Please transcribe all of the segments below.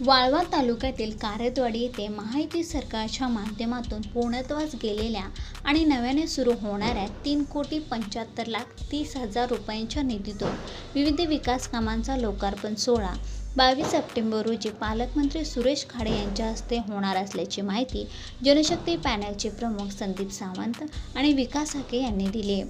वाळवा तालुक्यातील कारेदवाडी येथे माहिती सरकारच्या माध्यमातून पूर्णत्वास गेलेल्या आणि नव्याने सुरू होणाऱ्या तीन कोटी पंच्याहत्तर लाख तीस हजार रुपयांच्या निधीतून विविध विकास कामांचा लोकार्पण सोहळा बावीस सप्टेंबर रोजी पालकमंत्री सुरेश खाडे यांच्या हस्ते होणार असल्याची माहिती जनशक्ती पॅनलचे प्रमुख संदीप सावंत आणि विकास हाके यांनी दिली.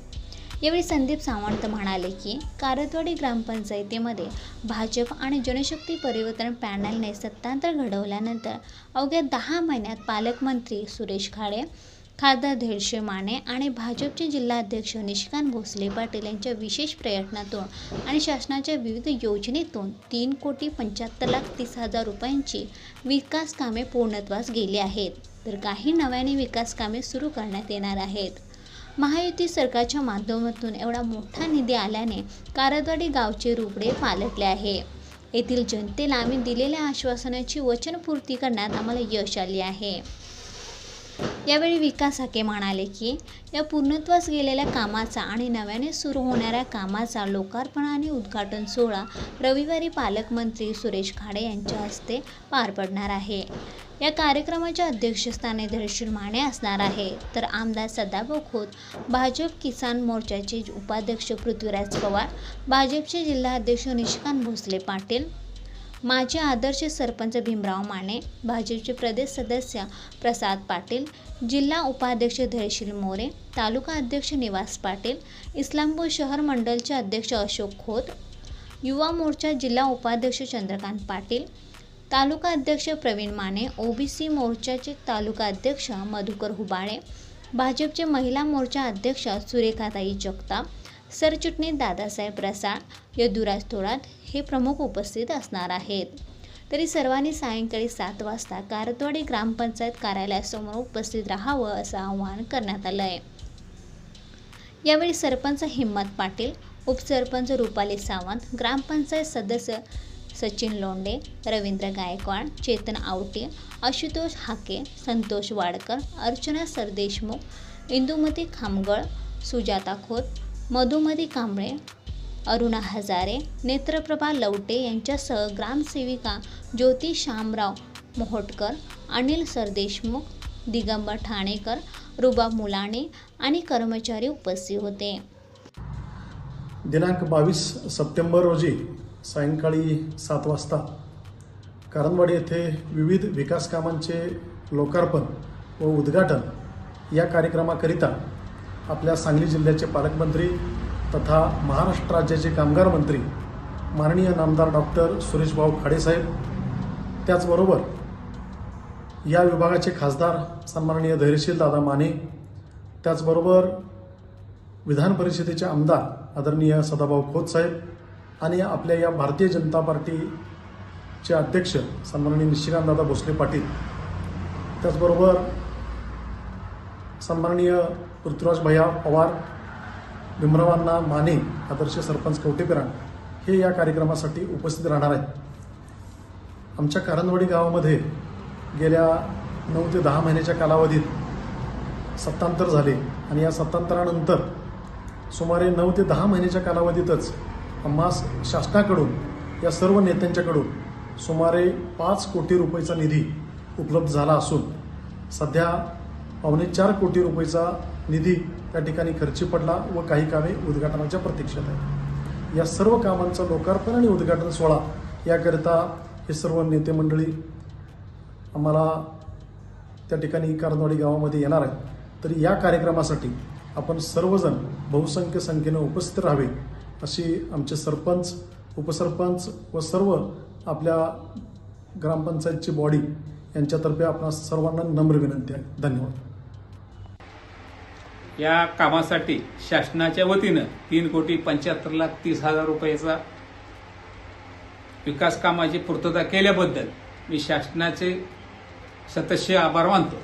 यावेळी संदीप सावंत म्हणाले की कारतवाडी ग्रामपंचायतीमध्ये भाजप आणि जनशक्ती परिवर्तन पॅनलने सत्तांतर घडवल्यानंतर अवघ्या दहा महिन्यात पालकमंत्री सुरेश खाडे खासदार धैर्य माने आणि भाजपचे जिल्हाध्यक्ष निशिकांत भोसले पाटील यांच्या विशेष प्रयत्नातून आणि शासनाच्या विविध योजनेतून तीन कोटी पंच्याहत्तर लाख तीस हजार रुपयांची विकास कामे पूर्णत्वास गेली आहेत. तर काही नव्याने विकास कामे सुरू करण्यात येणार आहेत. महायुती सरकारच्या माध्यमातून एवढा मोठा निधी आल्याने कारदवाडी गावचे रुपडे पालटले आहे. येथील जनतेला आम्ही दिलेल्या आश्वासनाची वचनपूर्ती करण्यात आम्हाला यश आले आहे. यावेळी विकास हाके म्हणाले की या पूर्णत्वास गेलेल्या कामाचा आणि नव्याने सुरू होणाऱ्या कामाचा लोकार्पण आणि उद्घाटन सोहळा रविवारी पालकमंत्री सुरेश खाडे यांच्या हस्ते पार पडणार आहे. या कार्यक्रमाच्या अध्यक्षस्थानी धैर्यशील माने असणार आहे. तर आमदार सदाभाऊ खोत भाजप किसान मोर्चाचे उपाध्यक्ष पृथ्वीराज पवार भाजपचे जिल्हाध्यक्ष निशिकांत भोसले पाटील माजी आदर्श सरपंच भीमराव माने भाजपचे प्रदेश सदस्य प्रसाद पाटील जिल्हा उपाध्यक्ष धैर्यशील मोरे तालुका अध्यक्ष निवास पाटील इस्लामपूर शहर मंडलचे अध्यक्ष अशोक खोत युवा मोर्चा जिल्हा उपाध्यक्ष चंद्रकांत पाटील तालुका अध्यक्ष प्रवीण माने ओबीसी मोर्चाचे तालुका अध्यक्ष मधुकर हुबाळे भाजपचे महिला मोर्चा अध्यक्ष सुरेखाताई जगताप सरचिटणीस दादासाहेब प्रसाद यदुराज थोरात हे प्रमुख उपस्थित असणार आहेत. तरी सर्वांनी सायंकाळी सात वाजता कारतवाडी ग्रामपंचायत कार्यालयासमोर उपस्थित राहावं असं आवाहन करण्यात आलं आहे यावेळी सरपंच हिम्मत पाटील उपसरपंच रुपाली सावंत ग्रामपंचायत सदस्य सचिन लोंडे रवींद्र गायकवाड चेतन आवटे आशुतोष हाके संतोष वाडकर अर्चना सरदेशमुख इंदुमती खामगळ सुजाता खोत मधुमती कांबळे अरुणा हजारे नेत्रप्रभा लवटे यांच्यासह ग्रामसेविका ज्योती शामराव मोहोटकर अनिल सरदेशमुख दिगंबर ठाणेकर रुबा मुलाणे आणि कर्मचारी उपस्थित होते. दिनांक बावीस सप्टेंबर रोजी सायंकाळी सात वाजता कारंदवाडी येथे विविध विकास कामांचे लोकार्पण व उद्घाटन या कार्यक्रमाकरिता आपल्या सांगली जिल्ह्याचे पालकमंत्री तथा महाराष्ट्र राज्याचे कामगार मंत्री माननीय नामदार डॉक्टर सुरेशभाऊ खाडेसाहेब त्याचबरोबर या विभागाचे खासदार सन्माननीय धैर्यशील दादा माने त्याचबरोबर विधान परिषदेचे आमदार आदरणीय सदाभाऊ खोत साहेब आणि आपल्या या भारतीय जनता पार्टीचे अध्यक्ष सन्माननीय निशिकांतदादा भोसले पाटील त्याचबरोबर सन्माननीय पृथ्वीराज भैया पवार भीमरावांना माने आदर्श सरपंच कवटेपिराण हे या कार्यक्रमासाठी उपस्थित राहणार आहेत. आमच्या कारंदवाडी गावामध्ये गेल्या नऊ ते दहा महिन्याच्या कालावधीत सत्तांतर झाले आणि या सत्तांतरानंतर सुमारे नऊ ते दहा महिन्याच्या कालावधीतच आम्हास शासनाकडून या सर्व नेत्यांच्याकडून सुमारे पाच कोटी रुपयेचा निधी उपलब्ध झाला असून सध्या पावणे चार कोटी रुपयेचा निधी त्या ठिकाणी खर्ची पडला व काही कामे उद्घाटनाच्या प्रतीक्षेत आहे या सर्व कामांचा लोकार्पण आणि उद्घाटन सोहळा याकरिता हे सर्व नेते मंडळी आम्हाला त्या ठिकाणी कारंदवाडी गावामध्ये येणार आहेत. तरी या कार्यक्रमासाठी आपण सर्वजण बहुसंख्य संख्येनं उपस्थित राहावे. अशी आमचे सरपंच उपसरपंच व सर्व आपल्या ग्रामपंचायतची बॉडी यांच्यातर्फे आपणा सर्वांना नम्र विनंती आहे. धन्यवाद. या कामासाठी शासनाच्या वतीनं तीन कोटी पंच्याहत्तर लाख तीस हजार रुपयाचा विकास कामाची पूर्तता केल्याबद्दल मी शासनाचे सतस्य आभार मानतो.